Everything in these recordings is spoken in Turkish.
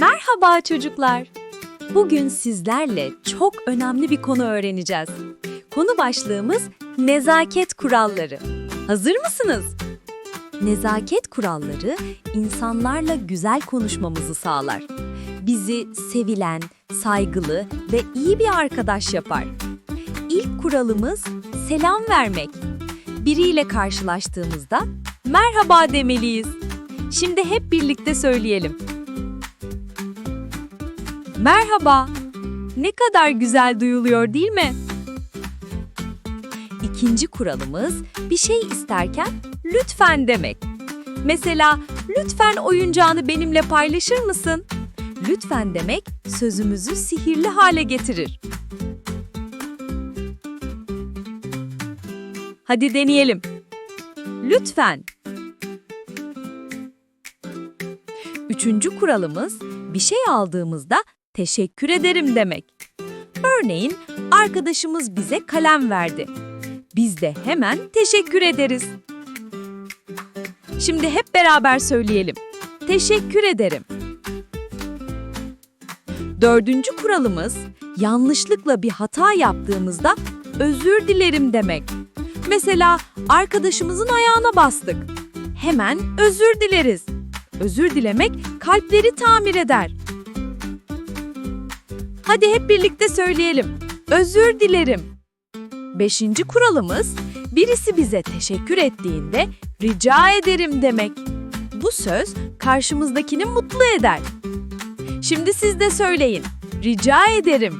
Merhaba çocuklar. Bugün sizlerle çok önemli bir konu öğreneceğiz. Konu başlığımız nezaket kuralları. Hazır mısınız? Nezaket kuralları insanlarla güzel konuşmamızı sağlar. Bizi sevilen, saygılı ve iyi bir arkadaş yapar. İlk kuralımız selam vermek. Biriyle karşılaştığımızda merhaba demeliyiz. Şimdi hep birlikte söyleyelim. Merhaba. Ne kadar güzel duyuluyor değil mi? İkinci kuralımız bir şey isterken lütfen demek. Mesela lütfen oyuncağını benimle paylaşır mısın? Lütfen demek sözümüzü sihirli hale getirir. Hadi deneyelim. Lütfen. Üçüncü kuralımız bir şey aldığımızda teşekkür ederim demek. Örneğin arkadaşımız bize kalem verdi. Biz de hemen teşekkür ederiz. Şimdi hep beraber söyleyelim. Teşekkür ederim. Dördüncü kuralımız yanlışlıkla bir hata yaptığımızda özür dilerim demek. Mesela arkadaşımızın ayağına bastık. Hemen özür dileriz. Özür dilemek kalpleri tamir eder. Hadi hep birlikte söyleyelim. Özür dilerim. Beşinci kuralımız, birisi bize teşekkür ettiğinde rica ederim demek. Bu söz karşımızdakini mutlu eder. Şimdi siz de söyleyin. Rica ederim.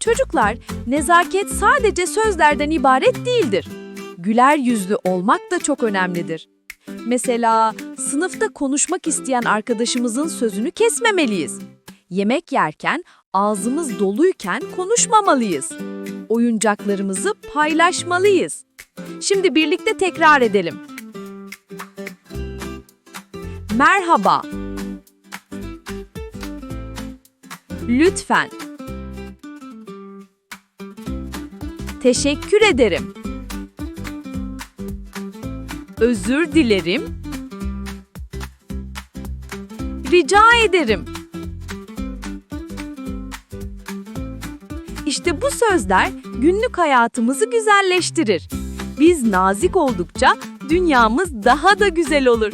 Çocuklar, nezaket sadece sözlerden ibaret değildir. Güler yüzlü olmak da çok önemlidir. Mesela sınıfta konuşmak isteyen arkadaşımızın sözünü kesmemeliyiz. Yemek yerken ağzımız doluyken konuşmamalıyız. Oyuncaklarımızı paylaşmalıyız. Şimdi birlikte tekrar edelim. Merhaba. Lütfen. Teşekkür ederim. Özür dilerim. Rica ederim. İşte bu sözler günlük hayatımızı güzelleştirir. Biz nazik oldukça dünyamız daha da güzel olur.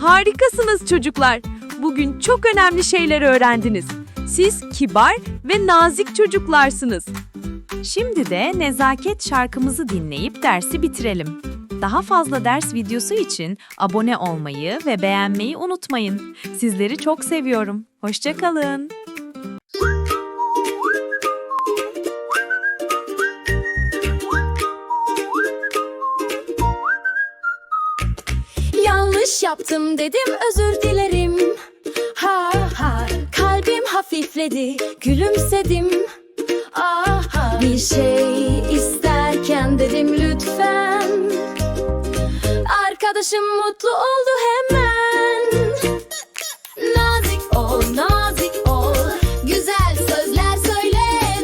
Harikasınız çocuklar. Bugün çok önemli şeyler öğrendiniz. Siz kibar ve nazik çocuklarsınız. Şimdi de nezaket şarkımızı dinleyip dersi bitirelim. Daha fazla ders videosu için abone olmayı ve beğenmeyi unutmayın. Sizleri çok seviyorum. Hoşçakalın. Yanlış yaptım dedim özür dilerim Ha ha kalbim hafifledi gülümsedim Aha bir şey Arkadaşım mutlu oldu hemen. Nazik ol nazik ol. Güzel sözler söyle.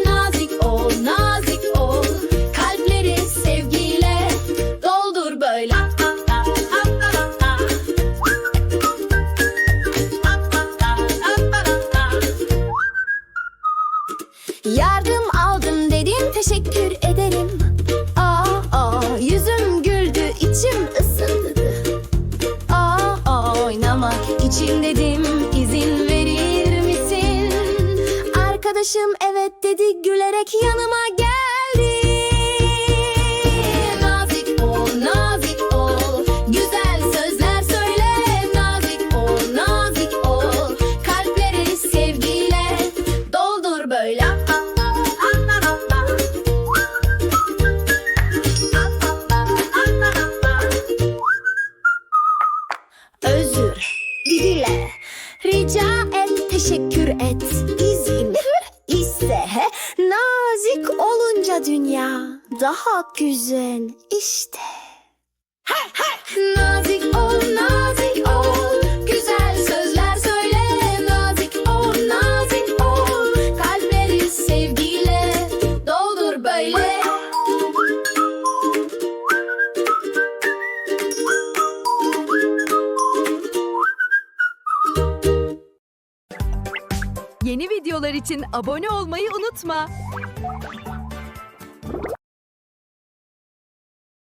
Nazik ol nazik ol. Kalpleri sevgiyle doldur böyle. Yardım aldım dedim teşekkür ederim Arkadaşım evet dedi gülerek yanıma geldi. Nazik ol nazik ol Güzel sözler söyle. Nazik ol nazik ol Kalpleri sevgiyle doldur böyle. Özür dile Rica et teşekkür et dünya daha güzel işte. Nazik ol nazik ol. Güzel sözler söyle. Nazik ol nazik ol. Kalpleri sevgiyle doldur böyle. Yeni videolar için abone olmayı unutma.